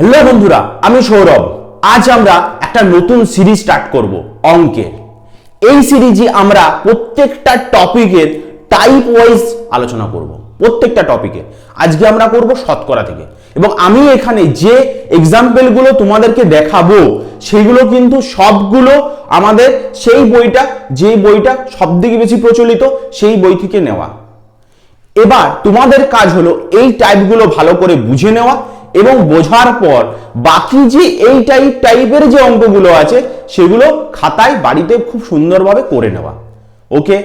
Hello বন্ধুরা, আমি সৌরভ। আজ আমরা একটা নতুন সিরিজ স্টার্ট করব, অঙ্কের। এই সিরিজে আমরা প্রত্যেকটা টপিকের টাইপ ওয়াইজ আলোচনা করব, প্রত্যেকটা টপিকে আজকে আমরা করব শতকরা থেকে। এবং আমি এখানে যে এক্সাম্পলগুলো তোমাদেরকে দেখাবো, সেগুলো কিন্তু সবগুলো আমাদের সেই বইটা, যে বইটা সবথেকে বেশি প্রচলিত, সেই বই থেকে নেওয়া। এবার তোমাদের কাজ হলো এই টাইপগুলো ভালো করে বুঝে নেওয়া এবং বোঝার পর বাকি যে এই টাইপ টাইপের যে অঙ্কগুলো আছে, সেগুলো খাতায় বাড়িতে খুব সুন্দরভাবে করে নেওয়া। ওকে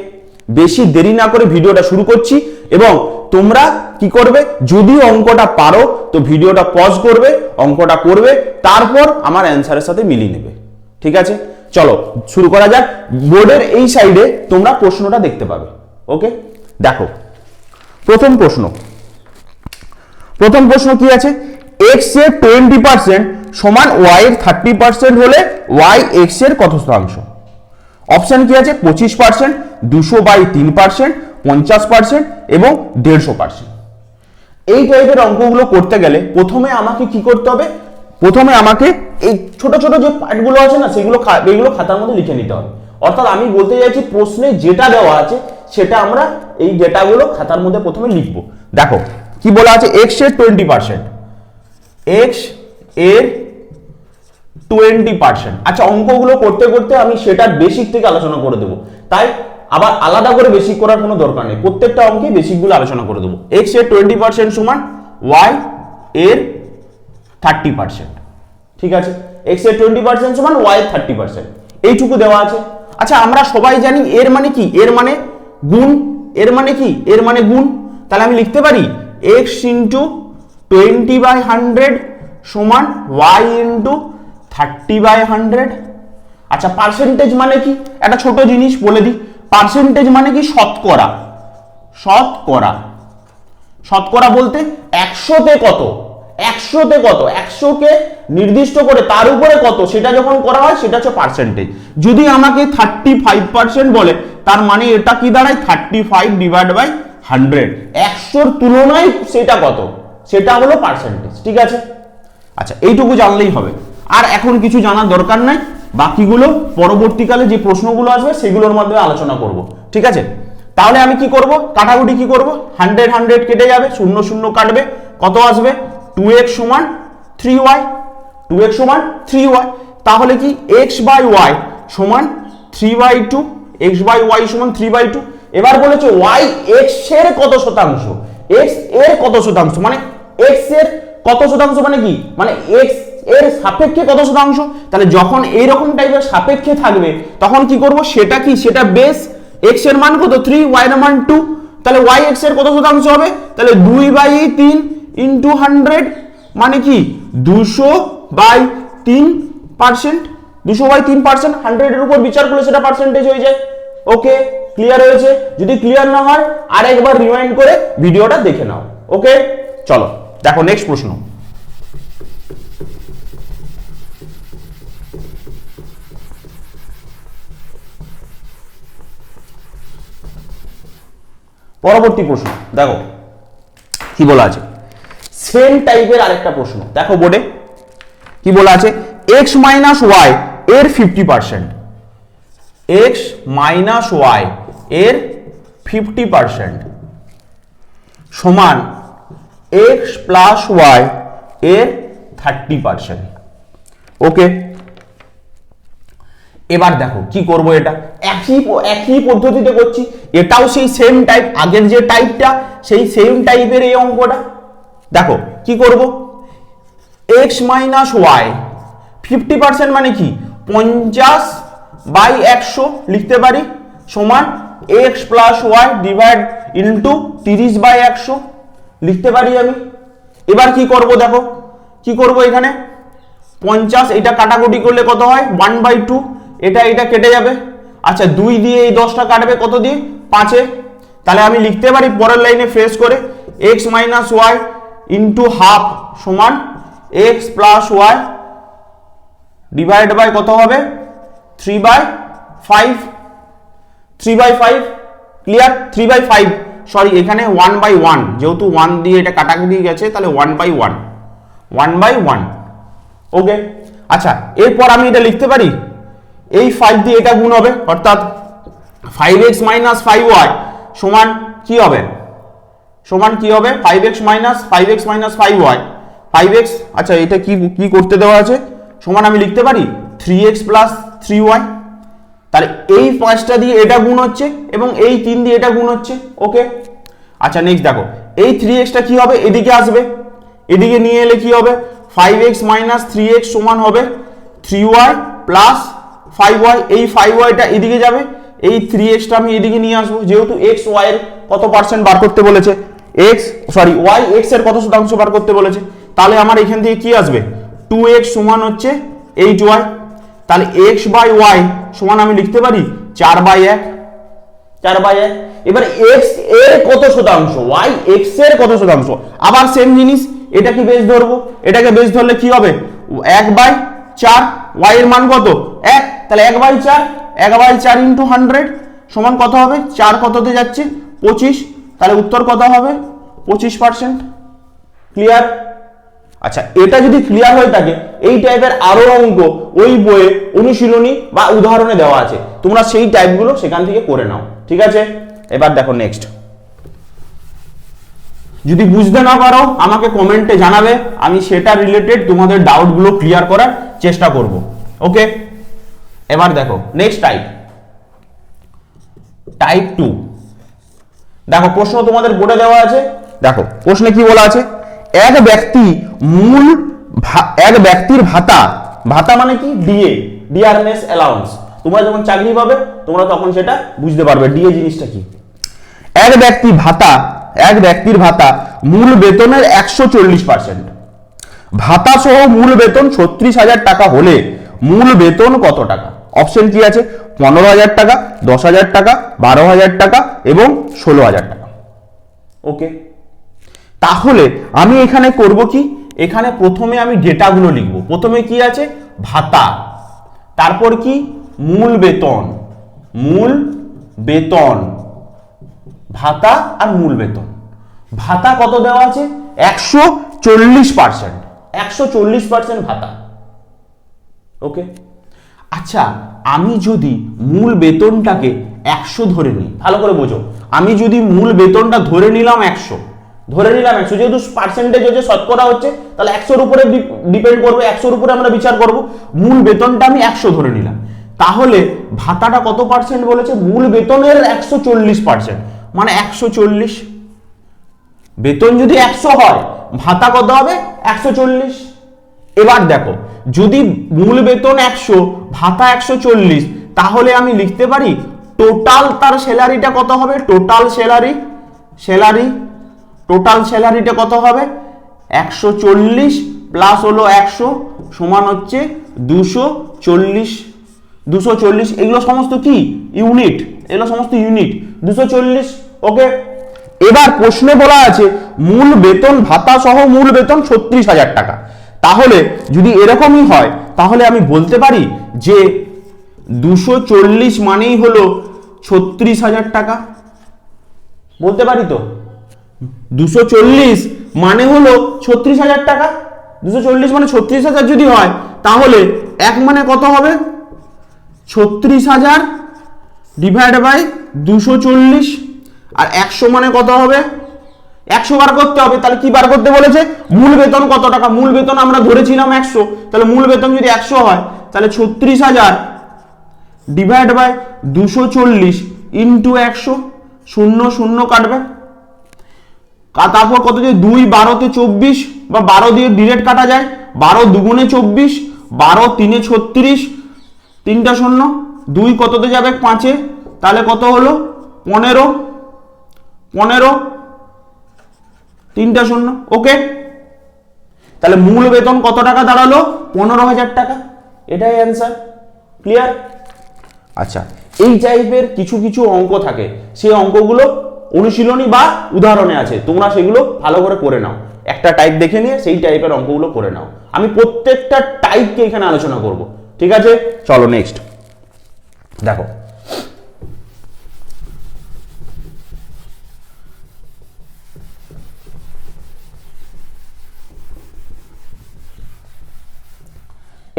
বেশি দেরি না করে ভিডিওটা শুরু করছি এবং তোমরা কি করবে? যদি অঙ্কটা পারো, তো ভিডিওটা পজ করবে, অঙ্কটা করবে, তারপর আমার অ্যান্সারের সাথে মিলিয়ে নেবে। ঠিক আছে? চলো, শুরু করা যাক। বোর্ডের এই সাইডে তোমরা প্রশ্নটা দেখতে পাবে। ওকে দেখো, প্রথম প্রশ্ন। প্রথম প্রশ্ন কি আছে? এক্সের টোয়েন্টি পার্সেন্ট সমান ওয়াই এর থার্টি পার্সেন্ট হলে ওয়াই এক্সের কত শতাংশ? অপশন কি আছে? পঁচিশ পার্সেন্ট দুশো বাই তিন পার্সেন্ট পঞ্চাশ পার্সেন্ট এবং দেড়শো পার্সেন্ট এই টাইপের অঙ্কগুলো করতে গেলে প্রথমে আমাকে কি করতে হবে? প্রথমে আমাকে এই ছোট ছোট যে পার্টগুলো আছে না, সেগুলো এইগুলো খাতার মধ্যে লিখে নিতে হবে। অর্থাৎ আমি বলতে চাইছি, প্রশ্নে যেটা দেওয়া আছে, সেটা আমরা এই ডেটাগুলো খাতার মধ্যে প্রথমে লিখব। দেখো, কি বলা আছে? এক্সের টোয়েন্টি পার্সেন্ট এক্সের টোয়েন্টি পার্সেন্ট আচ্ছা অঙ্কগুলো করতে করতে আমি সেটার বেসিক থেকে আলোচনা করে দেবো। তাই আবার আলাদা করে বেসিক করার কোনো দরকার নেই। প্রত্যেকটা অঙ্কে বেসিকগুলো আলোচনা করে দেবো। এক্সের টোয়েন্টি পার্সেন্ট সমান ওয়াই এর থার্টি পার্সেন্ট ঠিক আছে? এক্সের টোয়েন্টি পার্সেন্ট সমান ওয়াই থার্টি পার্সেন্ট এইটুকু দেওয়া আছে। আচ্ছা আমরা সবাই জানি এর মানে কি? এর মানে গুণ। এর মানে কি? এর মানে গুণ। তাহলে আমি লিখতে পারি X into twenty by hundred সমান Y into thirty by hundred আচ্ছা পার্সেন্টেজ মানে কি? একটা ছোট জিনিস বলে দিই। পার্সেন্টেজ মানে কি? শতকরা। শতকরা। শতকরা বলতে একশোতে কত? একশোতে কত? একশোকে নির্দিষ্ট করে তার উপরে কত? সেটা যখন করা হয়, সেটা হচ্ছে পার্সেন্টেজ যদি আমাকে থার্টি ফাইভ পার্সেন্ট বলে, তার মানে এটা কি দাঁড়ায়? Thirty five divide by hundred একশোর তুলনায় সেটা কত? সেটা হলো পার্সেন্টেজ ঠিক আছে? আচ্ছা এইটুকু জানলেই হবে। আর এখন কিছু জানার দরকার নাই, বাকিগুলো পরবর্তীকালে যে প্রশ্নগুলো আসবে সেগুলোর মাধ্যমে আলোচনা করব, ঠিক আছে? তাহলে আমি কি করব? কাটাকুটি কি করব? হান্ড্রেড হান্ড্রেড কেটে যাবে, শূন্য শূন্য কাটবে, কত আসবে? টু এক্স সমান থ্রি ওয়াই টু এক্স সমান থ্রি ওয়াই তাহলে কি এক্স বাই ওয়াই সমান three by two X by Y সমান থ্রি বাই টু এবার বলেছে ওয়াই এক্সের কত শতাংশ? এক্সের কত শতাংশ? মানে এক্সের কত শতাংশ মানে কি? মানে এক্সের সাপেক্ষে কত শতাংশ? তাহলে যখন এইরকম টাইপের সাপেক্ষে থাকবে, তখন কি করব? সেটা কি? সেটা বেস এক্সের মান কত? থ্রি ওয়াই এর মান টু তাহলে ওয়াই এক্সের কত শতাংশ হবে? তাহলে দুই বাই তিন ইন্টু হান্ড্রেড মানে কি? দুশো বাই তিন পার্সেন্ট দুশো বাই তিন পার্সেন্ট হান্ড্রেডের উপর বিচার করলে সেটা পার্সেন্টেজ হয়ে যায়। ওকে ক্লিয়ার হয়েছে? যদি ক্লিয়ার না হয়, আরেকবার রিমাইন্ড করে ভিডিওটা দেখে নাও। ওকে চলো। দেখো নেক্সট প্রশ্ন। পরবর্তী প্রশ্ন, দেখো, কি বলা আছে? সেম টাইপের আরেকটা প্রশ্ন, দেখো বোর্ডে, কি বলা আছে? এক্স মাইনাস ওয়াই এর fifty percent X minus Y এর ফিফটি পার্সেন্ট সমান এক্স প্লাস ওয়াই এর থার্টি পার্সেন্ট ওকে এবার দেখো, কি করব এটা? একই একই পদ্ধতিতে করছি। এটাও সেই সেম টাইপ আগের যে টাইপটা সেই সেম টাইপের এই অঙ্কটা। দেখো, কি করব? X minus Y fifty percent মানে কি? পঞ্চাশ বাই একশো লিখতে পারি, সমান X plus Y divide into তিরিশ বাই একশো। লিখতে পারি আমি? এবার কি করব দেখো, কি করব এখানে? পঞ্চাশ, এটা কাটাকুটি করলে কত হয়? ওয়ান বাই টু এটা এটা কেটে যাবে। আচ্ছা দুই দিয়ে এই দশটা কাটবে কত দিয়ে? পাঁচে। তাহলে আমি লিখতে পারি পরের লাইনে ফ্রেশ করে X minus Y into half সমান X plus Y divide by কত হবে? Three by five three by five clear three by five sorry, এখানে ওয়ান বাই ওয়ান যেহেতু ওয়ান দিয়ে এটা কাটাকুটি গেছে, তাহলে one by one one by one okay আচ্ছা এরপর আমি এটা লিখতে পারি? এই ফাইভ দিয়ে এটা গুণ হবে, অর্থাৎ five X minus five Y সমান কি হবে? সমান কি হবে? Five X minus five X minus five Y five X আচ্ছা এটা কি কি করতে দেওয়া আছে? সমান আমি লিখতে পারি? Three X plus three Y তাহলে এই পাঁচটা দিয়ে এটা গুণ হচ্ছে এবং এই তিন দিয়ে এটা গুণ হচ্ছে ওকে আচ্ছা নেক্সট দেখো, এই থ্রি এক্সটা কি হবে? এদিকে আসবে। এদিকে নিয়ে এলে কি হবে? Five X minus three X সমান হবে three Y plus five Y এই ফাইভ ওয়াইটা এদিকে যাবে। এই থ্রি এক্সটা আমি এদিকে নিয়ে আসব, যেহেতু এক্স ওয়াই এর কত পার্সেন্ট বার করতে বলেছে? এক্স সরি ওয়াই এক্সের কত শতাংশ বার করতে বলেছে? তাহলে আমার এখান থেকে কি আসবে? টু এক্স সমান হচ্ছে এইট ওয়াই তাহলে এক্স বাই ওয়াই সমান আমি লিখতে পারি চার বাই এক। চার বাই এক। এবার এক্সের কত শতাংশ? ওয়াই এক্সের কত শতাংশ? আবার সেম জিনিস এটা কি বেশ ধরবো। এটাকে বেশ ধরলে কি হবে? এক বাই চার ওয়াই এর মান কত? এক। তাহলে এক বাই চার, এক বাই চার ইন্টু হান্ড্রেড সমান কত হবে? চার কততে যাচ্ছে? পঁচিশ। তাহলে উত্তর কত হবে? পঁচিশ পার্সেন্ট ক্লিয়ার আচ্ছা এটা যদি ক্লিয়ার হয়ে থাকে, এই টাইপের আরও অঙ্ক ওই বইয়ে অনুশীলনী বা উদাহরণে দেওয়া আছে। তোমরা সেই টাইপগুলো সেখান থেকে করে নাও, ঠিক আছে? এবার দেখো নেক্সট যদি বুঝতে না পারো, আমাকে কমেন্টে জানাবে, আমি সেটা রিলেটেড তোমাদের ডাউটগুলো ক্লিয়ার করার চেষ্টা করব ওকে এবার দেখো নেক্সট টাইপ টাইপ টু দেখো, প্রশ্ন তোমাদের বোর্ডে দেওয়া আছে। দেখো, প্রশ্নে কি বলা আছে? এক ব্যক্তি মূল এক ব্যক্তির ভাতা ভাতা মানে কি? ডিএ ডিআরএমএস অ্যালাউন্স তোমরা যখন চাকরি পাবে, তোমরা তখন সেটা বুঝতে পারবে। ডিএ জিনিসটা কি? এক ব্যক্তি ভাতা, এক ব্যক্তির ভাতা মূল বেতনের একশো চল্লিশ পার্সেন্ট ভাতা সহ মূল বেতন ছত্রিশ হাজার টাকা হলে মূল বেতন কত টাকা? অপশন কি আছে? পনেরো হাজার টাকা, দশ হাজার টাকা, বারো হাজার টাকা এবং ষোলো হাজার টাকা। ওকে তাহলে আমি এখানে করব কি? এখানে প্রথমে আমি ডেটাগুলো লিখব। প্রথমে কি আছে? ভাতা। তারপর কি? মূল বেতন। মূল বেতন। ভাতা আর মূল বেতন। ভাতা কত দেওয়া আছে? একশো চল্লিশ পার্সেন্ট। একশো চল্লিশ পার্সেন্ট ভাতা। ওকে? আচ্ছা আমি যদি মূল বেতনটাকে একশো ধরে নিই, ভালো করে বোঝো। আমি যদি মূল বেতনটা ধরে নিলাম একশো ধরে নিলাম একশো, যেহেতু পার্সেন্টেজ হচ্ছে শতকরা হচ্ছে, তাহলে একশোর উপরে ডিপেন্ড করবে, একশোর উপরে আমরা বিচার করব। মূল বেতনটা আমি একশো ধরে নিলাম। তাহলে ভাতাটা কত পার্সেন্ট বলেছে? মূল বেতনের একশো চল্লিশ পার্সেন্ট মানে একশো চল্লিশ। বেতন যদি একশো হয়, ভাতা কত হবে? একশো চল্লিশ। এবার দেখো, যদি মূল বেতন একশো, ভাতা একশো চল্লিশ, তাহলে আমি লিখতে পারি টোটাল তার স্যালারিটা কত হবে? টোটাল স্যালারি স্যালারি টোটাল স্যালারিটা কত হবে? একশো চল্লিশ প্লাস হলো একশো, সমান হচ্ছে দুশো চল্লিশ। দুশো চল্লিশ এগুলো সমস্ত কি? ইউনিট এগুলো সমস্ত ইউনিট দুশো চল্লিশ, ওকে? এবার প্রশ্নে বলা আছে, মূল বেতন ভাতা সহ মূল বেতন ছত্রিশ হাজার টাকা। তাহলে যদি এরকমই হয়, তাহলে আমি বলতে পারি যে দুশো চল্লিশ মানেই হলো ছত্রিশ হাজার টাকা। বলতে পারি তো? দুশো চল্লিশ মানে হলো ছত্রিশ হাজার টাকা। দুশো চল্লিশ মানে ছত্রিশ হাজার যদি হয়, তাহলে এক মানে কত হবে? ছত্রিশ হাজার ডিভাইড বাই দুশো চল্লিশ। আর একশো মানে কত হবে? একশো বার করতে হবে, তাহলে কি বার করতে বলেছে? মূল বেতন কত টাকা? মূল বেতন আমরা ধরেছিলাম একশো। তাহলে মূল বেতন যদি একশো হয়, তাহলে ছত্রিশ হাজার ডিভাইড বাই দুশো চল্লিশ ইন্টু একশো। শূন্য শূন্য কাটবে। তারপর কত যে দুই বারোতে চব্বিশ, বা বারো দিয়ে ডিরেক্ট কাটা যায়। বারো দুগুণে চব্বিশ, বারো তিনে ছত্রিশ, তিনটা শূন্য, দুই কততে যাবে? পাঁচে। তাহলে কত হলো? পনেরো পনেরো, তিনটা শূন্য। ওকে? তাহলে মূল বেতন কত টাকা দাঁড়াল? পনেরো হাজার টাকা। এটাই অ্যান্সার ক্লিয়ার আচ্ছা এই টাইপের কিছু কিছু অঙ্ক থাকে। সেই অঙ্কগুলো অনুশীলনী বা উদাহরণে আছে। তোমরা সেগুলো ভালো করে করে নাও। একটা টাইপ দেখে নিয়ে সেই টাইপের অঙ্কগুলো করে নাও। আমি প্রত্যেকটা টাইপকে এখানে আলোচনা করব। ঠিক আছে? চলো নেক্সট দেখো।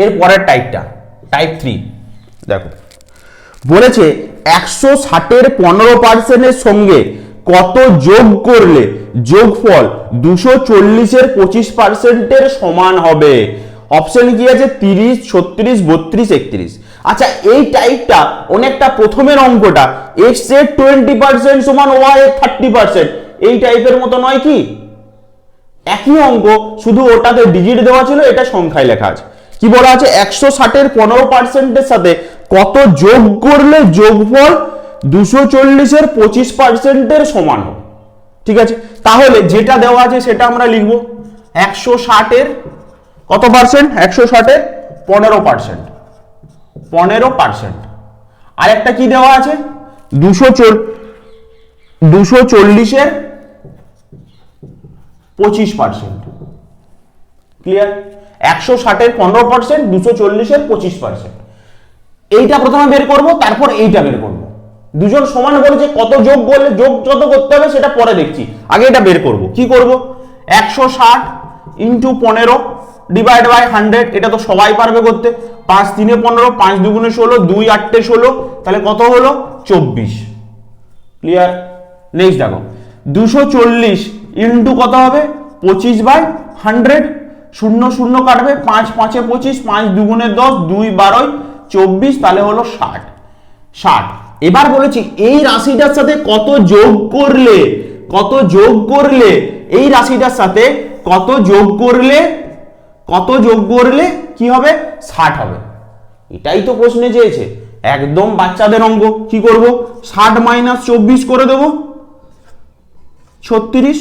এর পরের টাইপটা টাইপ থ্রি দেখো। বলেছে একশো ষাটের পনেরো পার্সেন্টের সঙ্গে কত যোগ করলে? যোগফল দুশো চল্লিশের পঁচিশ পার্সেন্টের সমান হবে। অপশন কি আছে? তিরিশ, ছত্রিশ, বত্রিশ, একত্রিশ। আচ্ছা এই টাইপটা অনেকটা প্রথমের অঙ্কটা। এক্সের টোয়েন্টি পার্সেন্ট সমান ওয়াই এর থার্টি পার্সেন্ট এই টাইপের মতো নয় কি? একই অঙ্ক, শুধু ওটাতে ডিজিট দেওয়া ছিল, এটা সংখ্যায় লেখা আছে। কি বলা আছে? একশো ষাটের পনেরো পার্সেন্টের সাথে কত যোগ করলে যোগফল দুশো চল্লিশের পঁচিশ পার্সেন্টের সমান ঠিক আছে? তাহলে যেটা দেওয়া আছে সেটা আমরা লিখব একশো ষাটের কত পার্সেন্ট একশো ষাটের পনেরো পার্সেন্ট পনেরো পার্সেন্ট আর একটা কি দেওয়া আছে? দুশো দুশো চল্লিশের পঁচিশ পার্সেন্ট ক্লিয়ার একশো ষাটের পনেরো পার্সেন্ট দুশো চল্লিশের পঁচিশ পার্সেন্ট এইটা প্রথমে বের করব, তারপর এইটা বের করব। দুজন সমান বলেছে কত যোগ করলে যোগ যত করতে হবে সেটা পরে দেখছি। আগে এটা বের করব। কি করব? একশো ষাট ইন্টু পনেরো ডিভাইড বাই হান্ড্রেড এটা তো সবাই পারবে করতে। পাঁচ তিনে পনেরো, পাঁচ দুগুণে ষোলো, দুই আটটে ষোলো, তাহলে কত হলো? চব্বিশ। ক্লিয়ার নেক্সট দেখো। দুশো চল্লিশ ইন্টু কত হবে? পঁচিশ বাই হান্ড্রেড শূন্য শূন্য কাটবে, পাঁচ পাঁচে পঁচিশ, পাঁচ দুগুণে দশ, দুই বারোই, চব্বিশ, তাহলে হলো ষাট। ষাট। এবার বলেছি, এই রাশিটার সাথে কত যোগ করলে, কত যোগ করলে, এই রাশিটার সাথে কত যোগ করলে, কত যোগ করলে কি হবে? ষাট হবে। এটাই তো প্রশ্নে চেয়েছে। একদম বাচ্চাদের অঙ্গ কি করব? ষাট মাইনাস চব্বিশ করে দেব। ছত্রিশ,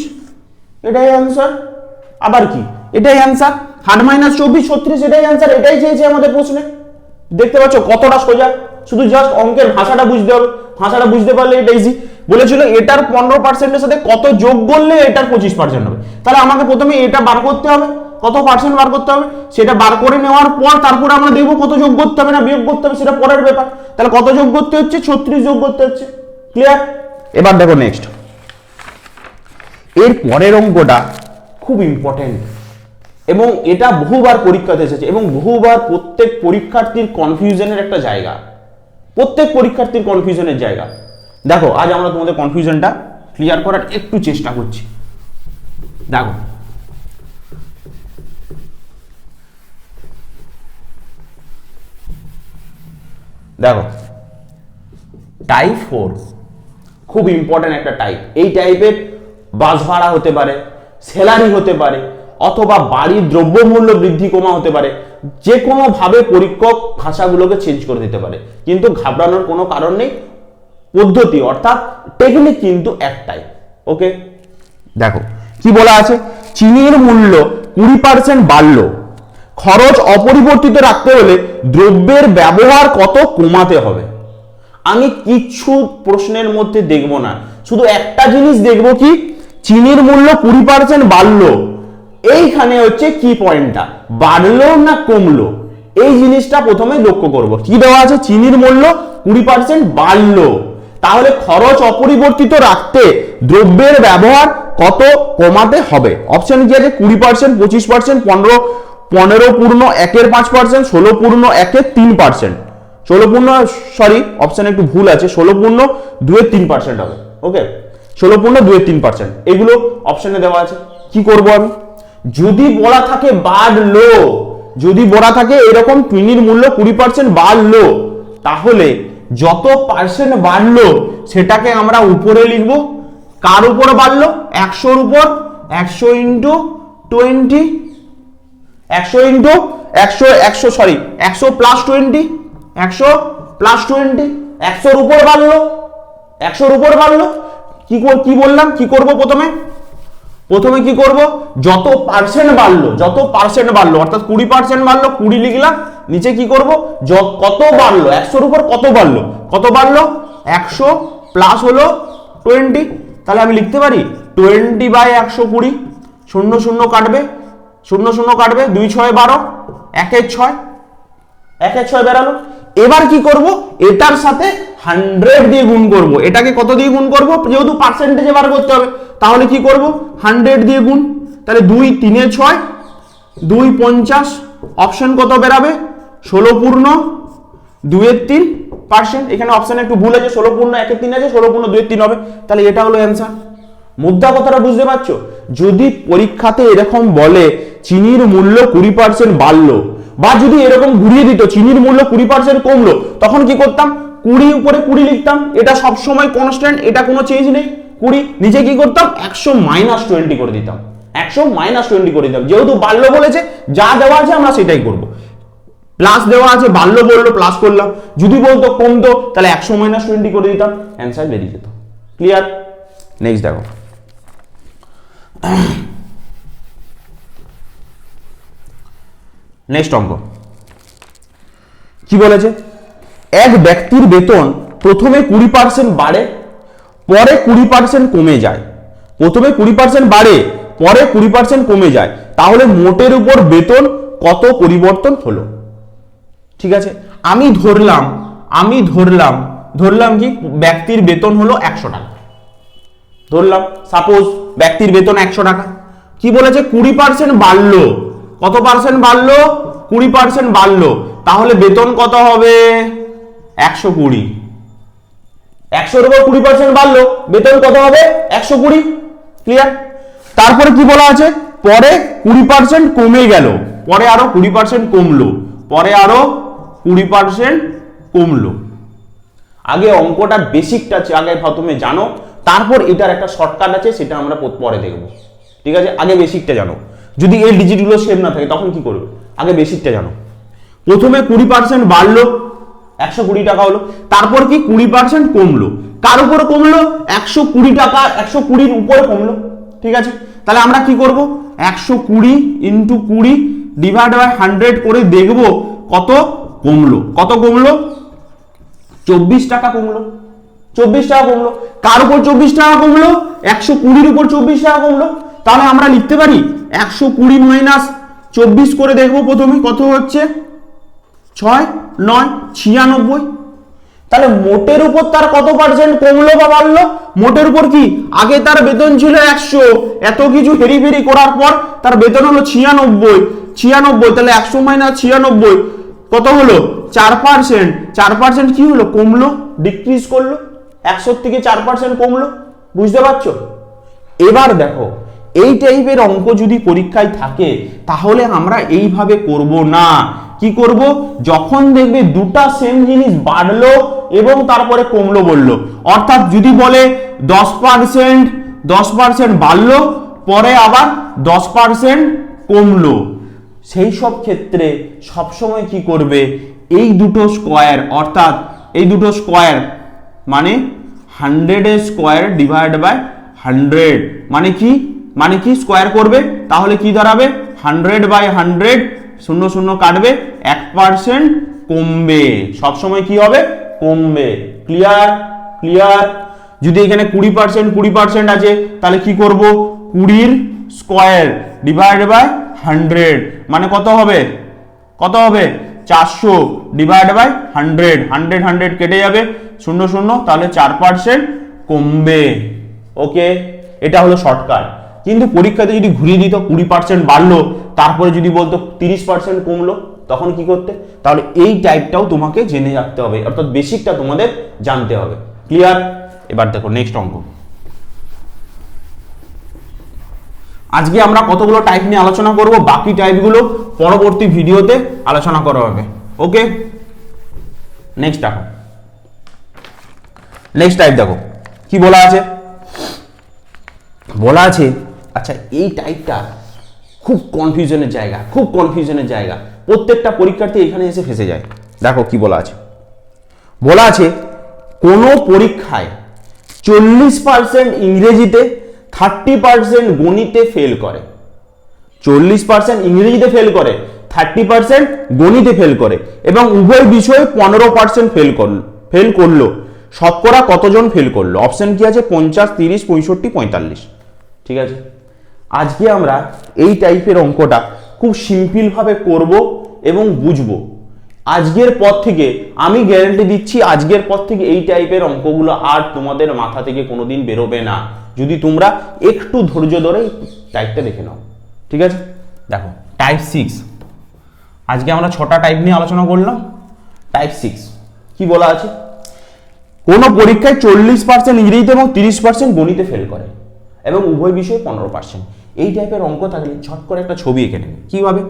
এটাই অ্যান্সার আবার কি? এটাই অ্যান্সার ষাট মাইনাস চব্বিশ, ছত্রিশ, এটাই অ্যান্সার এটাই চেয়েছে আমাদের প্রশ্নে। দেখতে পাচ্ছ কতটা সোজা। শুধু জাস্ট অঙ্কের ভাষাটা বুঝতে হবে, ভাষাটা বুঝতে পারলে এটা ইজি বলেছিল এটার পনেরো পার্সেন্টের সাথে কত যোগ করলে এটার পঁচিশ পার্সেন্ট হবে। তাহলে আমাকে প্রথমে এটা বার করতে হবে, কত পার্সেন্ট বার করতে হবে? সেটা বার করে নেওয়ার পর তারপরে আমরা দেখব কত যোগ করতে হবে না বিয়োগ করতে হবে, সেটা পরের ব্যাপার। তাহলে কত যোগ করতে হচ্ছে? ছত্রিশ যোগ করতে হচ্ছে। ক্লিয়ার এবার দেখো নেক্সট এর পরের অঙ্কটা খুব ইম্পর্টেন্ট এবং এটা বহুবার পরীক্ষাতে এসেছে, এবং বহুবার প্রত্যেক পরীক্ষার্থীর কনফিউশনের একটা জায়গা। প্রত্যেক পরীক্ষার্থীর কনফিউশনের জায়গা। দেখো, আজ আমরা তোমাদের কনফিউশনটা ক্লিয়ার করার একটু চেষ্টা করছি। দেখো। দেখো টাইপ ফোর খুব ইম্পর্টেন্ট একটা টাইপ এই টাইপের বাস ভাড়া হতে পারে স্যালারি হতে পারে, অথবা বাড়ির দ্রব্যমূল্য বৃদ্ধি কমা হতে পারে। যে কোনো ভাবে পরীক্ষক ভাষাগুলোকে চেঞ্জ করে দিতে পারে। কিন্তু ঘাবড়ানোর কোনো কারণ নেই। পদ্ধতি, অর্থাৎ টেকনিক কিন্তু একটাই। ওকে দেখো, কি বলা আছে? চিনির মূল্য কুড়ি পার্সেন্ট বাড়লো। খরচ অপরিবর্তিত রাখতে হলে দ্রব্যের ব্যবহার কত কমাতে হবে? আমি কিচ্ছু প্রশ্নের মধ্যে দেখব না। শুধু একটা জিনিস দেখব কি? চিনির মূল্য কুড়ি পার্সেন্ট বাড়লো। এইখানে হচ্ছে কি পয়েন্টটা বাড়লো না কমলো? এই জিনিসটা প্রথমে লক্ষ্য করব। কি দেওয়া আছে? চিনির মূল্য কুড়ি পার্সেন্ট বাড়লো। তাহলে খরচ অপরিবর্তিত রাখতে দ্রব্যের ব্যবহার কত কমাতে হবে? অপশন কি আছে? কুড়ি পার্সেন্ট পঁচিশ পার্সেন্ট পনেরো পনেরো পূর্ণ একের পাঁচ পার্সেন্ট ষোলো পূর্ণ একের তিন পার্সেন্ট ষোলো পূর্ণ সরি অপশন একটু ভুল আছে। ষোলো পূর্ণ দুয়ের তিন পার্সেন্ট হবে। ওকে ষোলো পূর্ণ দুয়ের তিন পার্সেন্ট এগুলো অপশনে দেওয়া আছে। কি করব আমি? যদি বলা থাকে বাড়লো, যদি বলা থাকে এরকম টুইনির মূল্য কুড়ি পার্সেন্ট বাড়লো, তাহলে যত পার্সেন্ট বাড়লো সেটাকে আমরা উপরে লিখব। কার উপর বাড়লো? একশোর উপর। একশো ইন্টু টোয়েন্টি একশো ইন্টু একশো একশো সরি একশো প্লাস টোয়েন্টি একশো প্লাস টোয়েন্টি একশোর উপর বাড়লো। একশোর উপর বাড়লো। কি কি বললাম? কি করব প্রথমে? প্রথমে কি করব? যত পার্সেন্ট বাড়লো, যত পার্সেন্ট বাড়লো, অর্থাৎ কুড়ি পার্সেন্ট বাড়লো, কুড়ি লিখলাম, নিচে কি করব? কত বাড়লো, একশোর উপর কত বাড়লো? কত বাড়লো? একশো প্লাস হলো টোয়েন্টি তাহলে আমি লিখতে পারি টোয়েন্টি বাই একশো কুড়ি, শূন্য শূন্য কাটবে, শূন্য শূন্য কাটবে, দুই ছয় বারো, একের ছয় একের ছয় বেরালো। এবার কি করব? এটার সাথে হান্ড্রেড দিয়ে গুণ করব। এটাকে কত দিয়ে গুণ করব? যেহেতু পার্সেন্টেজে বার করতে হবে, তাহলে কি করব? হান্ড্রেড দিয়ে গুণ, তাহলে দুই তিনে ছয়, দুই পঞ্চাশ অপশন কত বেরাবে? ষোলো পূর্ণ দুয়ের তিন পার্সেন্ট এখানে অপশন একটু ভুল আছে, ষোলো পূর্ণ একের তিন আছে, ষোলো পূর্ণ দুয়ের তিন হবে। তাহলে এটা হলো অ্যান্সার মুদ্রা কথাটা বুঝতে পারছ? যদি পরীক্ষাতে এরকম বলে, চিনির মূল্য কুড়ি পার্সেন্ট বাড়লো বা যদি এরকম ঘুরিয়ে দিত, চিনির মূল্য কুড়ি পার্সেন্ট কমলো, তখন কি করতাম? কুড়ি উপরে কুড়ি লিখতাম। এটা সবসময় কনস্ট্যান্ট এটা কোনো চেঞ্জ নেই। কুড়ি, নিচে কি করতাম? একশো মাইনাস টোয়েন্টি করে দিতাম। একশো মাইনাস টোয়েন্টি করে দিতাম। যেহেতু বাড়লো বলেছে, যা দেওয়া আছে আমরা সেটাই করব। প্লাস দেওয়া আছে বাড়লো বলল প্লাস করলাম। যদি বলতো কমতো, তাহলে একশো মাইনাস টোয়েন্টি করে দিতাম। অ্যান্সার বেরিয়ে যেত। ক্লিয়ার নেক্সট দেখো। নেক্সট অঙ্ক। কি বলেছে? এক ব্যক্তির বেতন প্রথমে কুড়ি পার্সেন্ট বাড়ে, পরে কুড়ি পার্সেন্ট কমে যায়। প্রথমে কুড়ি পার্সেন্ট বাড়ে, পরে কুড়ি পার্সেন্ট কমে যায়। তাহলে মোটের উপর বেতন কত পরিবর্তন হলো? ঠিক আছে? আমি ধরলাম আমি ধরলাম ধরলাম কি? ব্যক্তির বেতন হলো একশো টাকা। ধরলাম সাপোজ ব্যক্তির বেতন একশো টাকা। কি বলেছে? কুড়ি পার্সেন্ট বাড়লো কত পার্সেন্ট বাড়লো? কুড়ি পার্সেন্ট বাড়লো। তাহলে বেতন কত হবে? একশো কুড়ি। একশোর উপর কুড়ি পার্সেন্ট বাড়লো, বেতন কত হবে? একশো কুড়ি। ক্লিয়ার তারপরে কি বলা আছে? পরে কুড়ি পার্সেন্ট কমে গেল। পরে আরও কুড়ি পার্সেন্ট কমলো। পরে আরও কুড়ি পার্সেন্ট কমলো। আগে অঙ্কটার বেসিকটা আছে, আগে প্রথমে জানো। তারপর এটার একটা শর্টকাট আছে, সেটা আমরা পরে দেখব। ঠিক আছে? আগে বেসিকটা জানো। যদি এই ডিজিটগুলো সেভ না থাকে, তখন কি করবে? আগে বেসিকটা জানো। প্রথমে কুড়ি পার্সেন্ট বাড়লো, একশো কুড়ি টাকা হলো। তারপর কি কুড়ি পার্সেন্ট কমলো? কার উপরে কমলো? একশো কুড়ি টাকা, একশো কুড়ির উপরে কমলো। ঠিক আছে? তাহলে আমরা কি করব? একশো কুড়ি ইন্টু কুড়ি ডিভাইড বাই হান্ড্রেড করে দেখব কত কমলো। কত কমলো? চব্বিশ টাকা কমলো। চব্বিশ টাকা কমলো। কার উপর চব্বিশ টাকা কমলো? একশো কুড়ির উপর চব্বিশ টাকা কমলো। তাহলে আমরা লিখতে পারি একশো কুড়ি মাইনাস চব্বিশ করে দেখব প্রথমে, কত হচ্ছে? ছয়, নয়, ছিয়ানব্বই। তাহলে মোটের উপর তার কত পার্সেন্ট কমলো বা বাড়লো? মোটের উপর কি? আগে তার বেতন ছিল একশো, এত কিছু হেরি ফেরি করার পর তার বেতন হলো ছিয়ানব্বই ছিয়ানব্বই, তাহলে একশো মাইনাস ছিয়ানব্বই, কত হলো? চার পার্সেন্ট চার পার্সেন্ট কি হলো? কমলো ডিক্রিজ করল। একশোর থেকে চার পার্সেন্ট কমলো। বুঝতে পারছ? এবার দেখো এই টাইপের অঙ্ক যদি পরীক্ষায় থাকে, তাহলে আমরা এইভাবে করব না। কি করব? যখন দেখবে দুটা সেম জিনিস বাড়লো এবং তারপরে কমলো, বলল। অর্থাৎ যদি বলে দশ পার্সেন্ট দশ পার্সেন্ট বাড়লো, পরে আবার দশ পার্সেন্ট কমলো। সেই সব ক্ষেত্রে সবসময় কি করবে? এই দুটো স্কোয়ার অর্থাৎ এই দুটো স্কোয়ার মানে হান্ড্রেডের স্কোয়ার ডিভাইড বাই হান্ড্রেড মানে কি? মানে কি? স্কোয়ার করবে? তাহলে কি দাঁড়াবে? হান্ড্রেড বাই হান্ড্রেড শূন্য শূন্য কাটবে, এক পার্সেন্ট কমবে। সবসময় কি হবে? কমবে। ক্লিয়ার ক্লিয়ার যদি এখানে কুড়ি পার্সেন্ট কুড়ি পার্সেন্ট আছে, তাহলে কি করব? কুড়ির স্কোয়ার ডিভাইড বাই হান্ড্রেড মানে কত হবে? কত হবে? চারশো divide by hundred hundred hundred কেটে যাবে। শূন্য শূন্য, তাহলে চার পার্সেন্ট কমবে। ওকে এটা হলো শর্টকাট কিন্তু পরীক্ষাতে যদি ঘুরিয়ে দিত কুড়ি পার্সেন্ট বাড়লো, তারপরে যদি বলতো তিরিশ পার্সেন্ট কমলো, তখন কি করতে? তাহলে এই টাইপটাও তোমাকে জেনে রাখতে হবে, অর্থাৎ বেসিকটা তোমাদের জানতে হবে। ক্লিয়ার এবার দেখো নেক্সট অঙ্ক। আজকে আমরা কতগুলো টাইপ নিয়ে আলোচনা করব, বাকি টাইপগুলো পরবর্তী ভিডিওতে আলোচনা করা হবে। ওকে নেক্সট দেখো। নেক্সট টাইপ দেখো। কি বলা আছে? বলা আছে আচ্ছা এই টাইপটা খুব কনফিউশনের জায়গা, খুব কনফিউশনের জায়গা। প্রত্যেকটা পরীক্ষার্থী এখানে এসে ফেসে যায়। দেখো কি বলা আছে। বলা আছে, কোনো পরীক্ষায় চল্লিশ পার্সেন্ট ইংরেজিতে থার্টি পার্সেন্ট গণিতে ফেল করে। চল্লিশ পার্সেন্ট ইংরেজিতে ফেল করে থার্টি পার্সেন্ট গণিতে ফেল করে, এবং উভয় বিষয়ে পনেরো পার্সেন্ট ফেল করল ফেল করল। শতকরা কতজন ফেল করল? অপশন কি আছে? পঞ্চাশ, তিরিশ, পঁয়ষট্টি, পঁয়তাল্লিশ। ঠিক আছে? আজকে আমরা এই টাইপের অঙ্কটা খুব সিম্পল ভাবে করব এবং বুঝব। আজকের পর থেকে আমি গ্যারেন্টি দিচ্ছি আজকের পর থেকে এই টাইপের অঙ্কগুলো আর তোমাদের মাথা থেকে কোনোদিন বেরোবে না। যদি তোমরা একটু ধৈর্য ধরে টাইপটা দেখে নাও। ঠিক আছে? দেখো টাইপ সিক্স আজকে আমরা ছটা টাইপ নিয়ে আলোচনা করলাম। টাইপ সিক্স কি বলা আছে? কোনো পরীক্ষায় চল্লিশ পার্সেন্ট ইংরেজিতে এবং তিরিশ পার্সেন্ট গণিতে ফেল করে এবং উভয় বিষয়ে পনেরো পার্সেন্ট এই টাইপের অঙ্ক থাকলে ঝট করে একটা ছবি এঁকে নেবে। কীভাবে?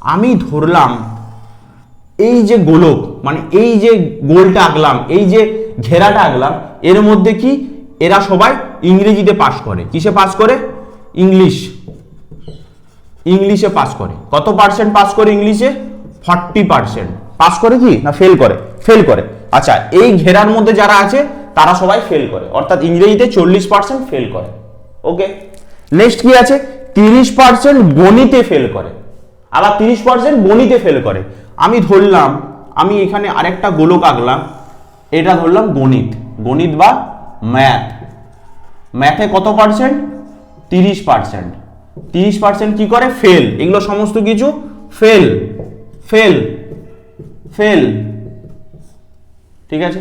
আমি ধরলাম এই যে গোলক মানে এই যে গোলটা আঁকলাম, এই যে ঘেরাটা আঁকলাম, এর মধ্যে কি এরা সবাই ইংরেজিতে পাস করে। কিসে পাস করে? ইংলিশ ইংলিশে পাস করে। কত পার্সেন্ট পাস করে ইংলিশে ফর্টি পার্সেন্ট পাস করে কি? না ফেল করে? ফেল করে। আচ্ছা এই ঘেরার মধ্যে যারা আছে, তারা সবাই ফেল করে। অর্থাৎ ইংরেজিতে চল্লিশ পার্সেন্ট ফেল করে। ওকে নেক্সট কি আছে? তিরিশ পার্সেন্ট গণিতে ফেল করে। আবার তিরিশ পার্সেন্ট গণিতে ফেল করে। আমি ধরলাম, আমি এখানে আরেকটা গোলক আঁকলাম। এটা ধরলাম গণিত। গণিত বা ম্যাথ ম্যাথে কত পার্সেন্ট তিরিশ পার্সেন্ট তিরিশ পার্সেন্ট কী করে? ফেল এগুলো সমস্ত কিছু ফেল ফেল ফেল ঠিক আছে?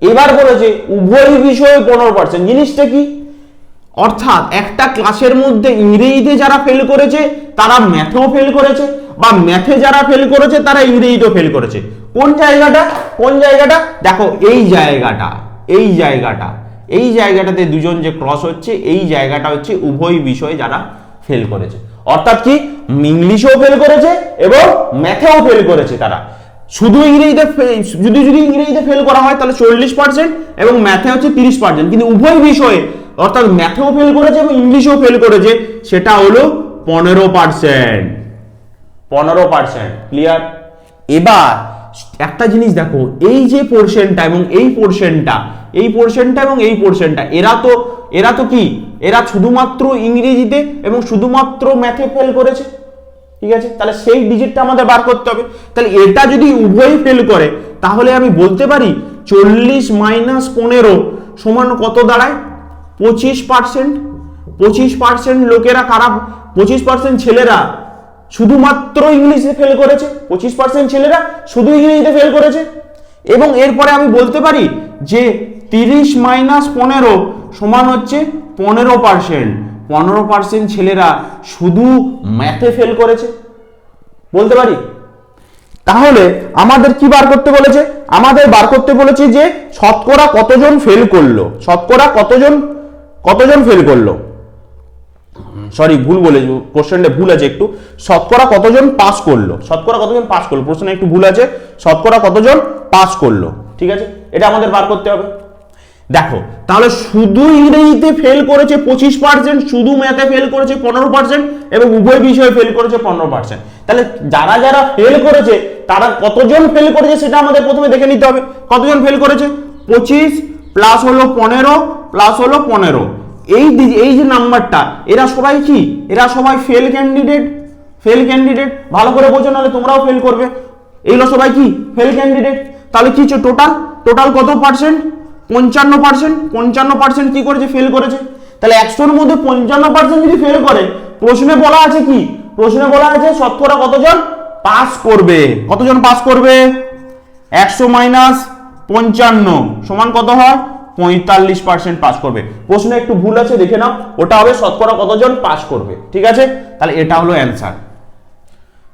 এবার বলেছে উভয় বিষয়ে পনেরো পার্সেন্ট জিনিসটা কি? অর্থাৎ একটা ক্লাসের মধ্যে ইংরেজিতে যারা ফেল করেছে, তারা ম্যাথেও ফেল করেছে, বা ম্যাথে যারা ফেল করেছে, তারা ইংরেজিতেও ফেল করেছে। কোন জায়গাটা? কোন জায়গাটা? দেখো, এই জায়গাটা এই জায়গাটা, এই জায়গাটাতে দুজন যে ক্রস হচ্ছে, এই জায়গাটা হচ্ছে উভয় বিষয়ে যারা ফেল করেছে। অর্থাৎ কি? ইংলিশেও ফেল করেছে এবং ম্যাথেও ফেল করেছে তারা। শুধু ইংরেজিতে যদি যদি ইংরেজিতে ফেল করা হয়, তাহলে চল্লিশ পার্সেন্ট এবং ম্যাথে হচ্ছে তিরিশ পার্সেন্ট কিন্তু উভয় বিষয়ে অর্থাৎ ম্যাথেও ফেল করেছে এবং ইংলিশেও ফেল করেছে, সেটা হলো পনেরো পার্সেন্ট পনেরো পার্সেন্ট ক্লিয়ার এবার, একটা জিনিস দেখো, এই যে পোর্শনটা এবং এই পোর্শনটা এই পোর্শনটা এবং এই পোর্শনটা এরা তো এরা তো কি? এরা শুধুমাত্র ইংরেজিতে এবং শুধুমাত্র ম্যাথে ফেল করেছে। ঠিক আছে? তাহলে সেই ডিজিটটা আমাদের বার করতে হবে। তাহলে এটা যদি উভয়ই ফেল করে, তাহলে আমি বলতে পারি চল্লিশ মাইনাস পনেরো সমান কত দাঁড়ায়? পঁচিশ পার্সেন্ট পঁচিশ পার্সেন্ট লোকেরা খারাপ, পঁচিশ পার্সেন্ট ছেলেরা শুধুমাত্র ইংলিশে ফেল করেছে, পঁচিশ পার্সেন্ট ছেলেরা শুধু ইংরেজিতে ফেল করেছে। এবং এরপরে আমি বলতে পারি যে তিরিশ মাইনাস পনেরো সমান হচ্ছে পনেরো পার্সেন্ট পনেরো পার্সেন্ট ছেলেরা শুধু ম্যাথে ফেল করেছে। বলতে পারি? তাহলে আমাদের কি বার করতে বলেছে? আমাদের বার করতে বলেছে যে শতকরা কতজন ফেল করল? শতকরা কতজন কতজন ফেল করল? সরি ভুল বলে কোশ্চেনটা ভুল আছে একটু। শতকরা কতজন পাস করল? শতকরা কতজন পাস করল? প্রশ্নে একটু ভুল আছে। শতকরা কতজন পাস করল? ঠিক আছে? এটা আমাদের বার করতে হবে। দেখো, তাহলে শুধু ইংরেজিতে ফেল করেছে পঁচিশ পার্সেন্ট শুধু ম্যাথে ফেল করেছে পনেরো পার্সেন্ট এবং উভয় বিষয়ে ফেল করেছে পনেরো পার্সেন্ট তাহলে যারা যারা ফেল করেছে, তারা কতজন ফেল করেছে সেটা আমাদের প্রথমে দেখে নিতে হবে। কতজন ফেল করেছে? পঁচিশ প্লাস হলো পনেরো, প্লাস হলো পনেরো। এই এই যে নাম্বারটা, এরা সবাই কি? এরা সবাই ফেল ক্যান্ডিডেট ফেল ক্যান্ডিডেট ভালো করে বোঝো, নাহলে তোমরাও ফেল করবে। এইগুলো সবাই কি? ফেল ক্যান্ডিডেট তাহলে কি টোটাল টোটাল কত পার্সেন্ট পঞ্চান্ন পার্সেন্ট পঞ্চান্ন পার্সেন্ট কী করেছে? ফেল করেছে। তাহলে একশোর মধ্যে পঞ্চান্ন পার্সেন্ট যদি ফেল করে, প্রশ্নে বলা আছে কি? প্রশ্নে বলা আছে শতকরা কতজন? পাস করবে। কতজন পাস করবে? একশো মাইনাস পঞ্চান্ন। সমান কত হয়? পঁয়তাল্লিশ পার্সেন্ট পাস করবে। প্রশ্নে একটু ভুল আছে, দেখে নাও। ওটা হবে শতকরা কতজন? পাস করবে। ঠিক আছে? তাহলে এটা হলো অ্যান্সার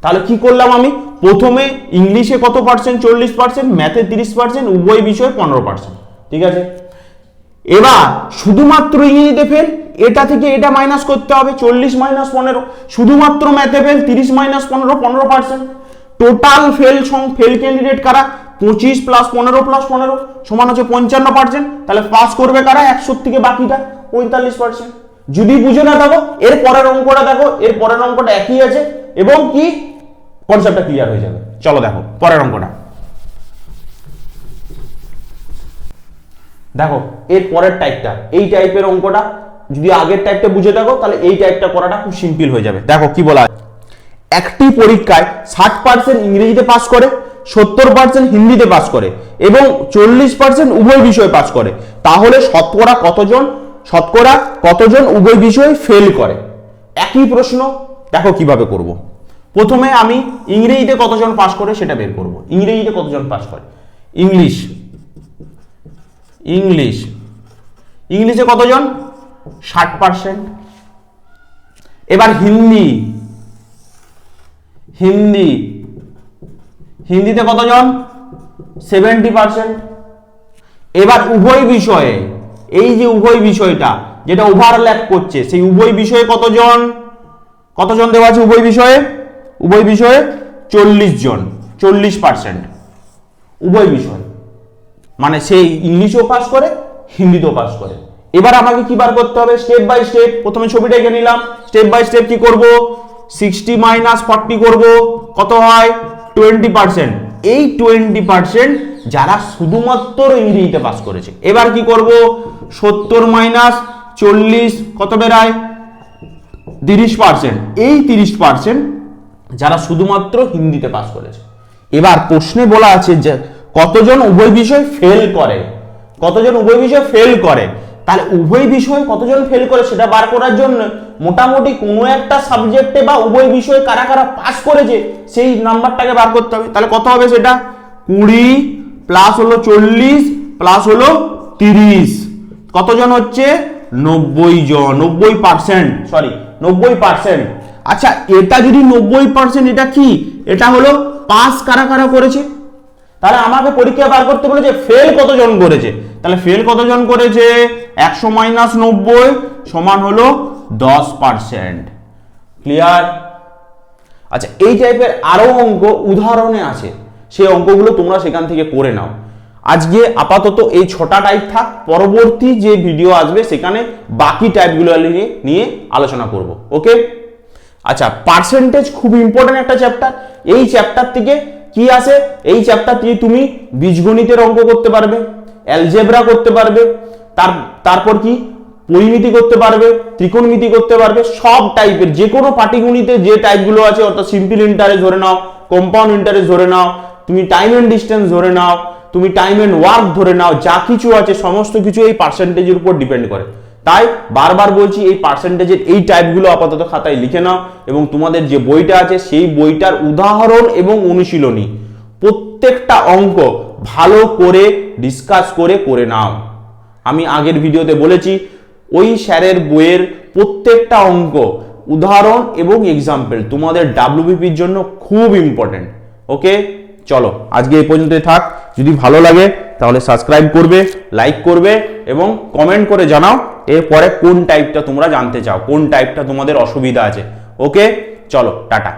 তাহলে কি করলাম আমি? প্রথমে ইংলিশে কত পার্সেন্ট চল্লিশ পার্সেন্ট ম্যাথে তিরিশ পার্সেন্ট উভয় বিষয়ে পনেরো পার্সেন্ট ঠিক আছে? এবার শুধুমাত্র ইংরেজিতে ফেল এটা থেকে এটা মাইনাস করতে হবে, চল্লিশ মাইনাস পনেরো। শুধুমাত্র ম্যাথে ফেল তিরিশ মাইনাস পনেরো পনেরো পার্সেন্ট টোটাল ফেল সং ফেল ক্যান্ডিডেট কারা? পঁচিশ প্লাস পনেরো প্লাস পনেরো সমান হচ্ছে পঞ্চান্ন পার্সেন্ট তাহলে পাস করবে কারা? একশোর থেকে বাকিটা, পঁয়তাল্লিশ পার্সেন্ট যদি বুঝে না এর পরের অঙ্কটা দেখো, এর পরের অঙ্কটা একই আছে, এবং কি? কনসেপ্টটা ক্লিয়ার হয়ে যাবে। চলো দেখো, পরের অঙ্কটা। দেখো, এর পরের টাইপটা এই টাইপের অঙ্কটা, যদি আগের টাইপটা বুঝে থাকো, তাহলে এই টাইপটা করাটা খুব সিম্পল হয়ে যাবে। দেখো কি বলা একটি পরীক্ষায় ষাট পার্সেন্ট ইংরেজিতে পাস করে সত্তর পার্সেন্ট হিন্দিতে পাস করে এবং চল্লিশ পার্সেন্ট উভয় বিষয়ে পাস করে। তাহলে শতকরা কতজন শতকরা কতজন উভয় বিষয়ে ফেল করে? একই প্রশ্ন, দেখো কীভাবে করব। প্রথমে আমি ইংরেজিতে কতজন পাস করে সেটা বের করব। ইংরেজিতে কতজন পাস করে? ইংলিশ। ইংলিশ। ইংলিশে কতজন? ষাট পার্সেন্ট এবার হিন্দি। হিন্দি। হিন্দিতে কতজন? সেভেন্টি পার্সেন্ট এবার উভয় বিষয়ে, এই যে উভয় বিষয়টা, যেটা ওভারল্যাপ করছে, সেই উভয় বিষয়ে কতজন? কতজন দেওয়া আছে উভয় বিষয়ে? উভয় বিষয়ে চল্লিশ জন চল্লিশ পার্সেন্ট উভয় বিষয়। মানে সেই ইংলিশও পাস করে, হিন্দিতেও পাস করে। এবার আমাকে কি বার করতে হবে? স্টেপ বাই স্টেপ প্রথমে ছবিটা এঁকে নিলাম। স্টেপ বাই স্টেপ কি করব? সিক্সটি মাইনাস ফর্টি করব। কত হয়? টোয়েন্টি পার্সেন্ট এই টোয়েন্টি পার্সেন্ট যারা শুধুমাত্র ইংরেজিতে পাস করেছে। এবার কি করব? সত্তর মাইনাস চল্লিশ, কত বেড়ায় তিরিশ পার্সেন্ট এই তিরিশ পার্সেন্ট যারা শুধুমাত্র হিন্দিতে পাস করেছে। এবার প্রশ্নে বলা আছে যে কতজন উভয় বিষয় ফেল করে? কতজন উভয় বিষয় ফেল করে? তাহলে উভয় বিষয় কতজন ফেল করে সেটা বার করার জন্য মোটামুটি কোনো একটা সাবজেক্টে বা উভয় বিষয়ে কারা কারা পাস করেছে, সেই নাম্বারটাকে বার করতে হবে। তাহলে কত হবে সেটা? কুড়ি প্লাস হলো চল্লিশ প্লাস হলো তিরিশ। কতজন হচ্ছে? নব্বই জন, নব্বই পার্সেন্ট সরি নব্বই পার্সেন্ট আচ্ছা এটা যদি নব্বই পার্সেন্ট এটা কি? এটা হলো পাস কারা কারা করেছে? তাহলে আমাকে পরীক্ষা বার করতে বলেছে ফেল কতজন করেছে? তাহলে ফেল কতজন করেছে? একশো মাইনাস নব্বই সমান হলো দশ পার্সেন্ট ক্লিয়ার আচ্ছা এই টাইপের আরও অঙ্ক উদাহরণে আছে। সেই অঙ্কগুলো তোমরা সেখান থেকে করে নাও। আজকে আপাতত এই ছটা টাইপ থাক, পরবর্তী যে ভিডিও আসবে সেখানে বাকি টাইপগুলো নিয়ে নিয়ে আলোচনা করব ওকে আচ্ছা পার্সেন্টেজ খুব ইম্পর্টেন্ট একটা চ্যাপ্টার এই চ্যাপ্টার থেকে কি আসে এই চ্যাপ্টার থেকে তুমি বীজগণিতের অঙ্ক করতে পারবে অ্যালজেব্রা করতে পারবে, তার, তারপর কি? পরিমিতি করতে পারবে, ত্রিকোণমিতি করতে পারবে, সব টাইপের যে কোনো পাটিগণিতে যে টাইপগুলো আছে, অর্থাৎ সিম্পল ইন্টারেস্ট ধরে নাও কম্পাউন্ড ইন্টারেস্ট ধরে নাও, তুমি টাইম অ্যান্ড ডিস্টেন্স ধরে নাও, তুমি টাইম অ্যান্ড ওয়ার্ক ধরে নাও, যা কিছু আছে, সমস্ত কিছু এই পার্সেন্টেজের উপর ডিপেন্ড করে। তাই বারবার বলছি এই পার্সেন্টেজের এই টাইপগুলো আপাতত খাতায় লিখে নাও এবং তোমাদের যে বইটা আছে সেই বইটার উদাহরণ এবং অনুশীলনী প্রত্যেকটা অঙ্ক ভালো করে ডিসকাস করে করে নাও। আমি আগের ভিডিওতে বলেছি, ওই স্যারের বইয়ের প্রত্যেকটা অঙ্ক, উদাহরণ এবং এক্সাম্পল তোমাদের ডাব্লিউবিপির জন্য খুব ইম্পর্টেন্ট ওকে? চলো, আজকে এই পর্যন্তই থাক। যদি ভালো লাগে তাহলে সাবস্ক্রাইব করবে লাইক করবে এবং কমেন্ট করে জানাও। এরপরে কোন টাইপটা তোমরা জানতে চাও কোন টাইপটা তোমাদের অসুবিধা আছে। ওকে চলো টাটা।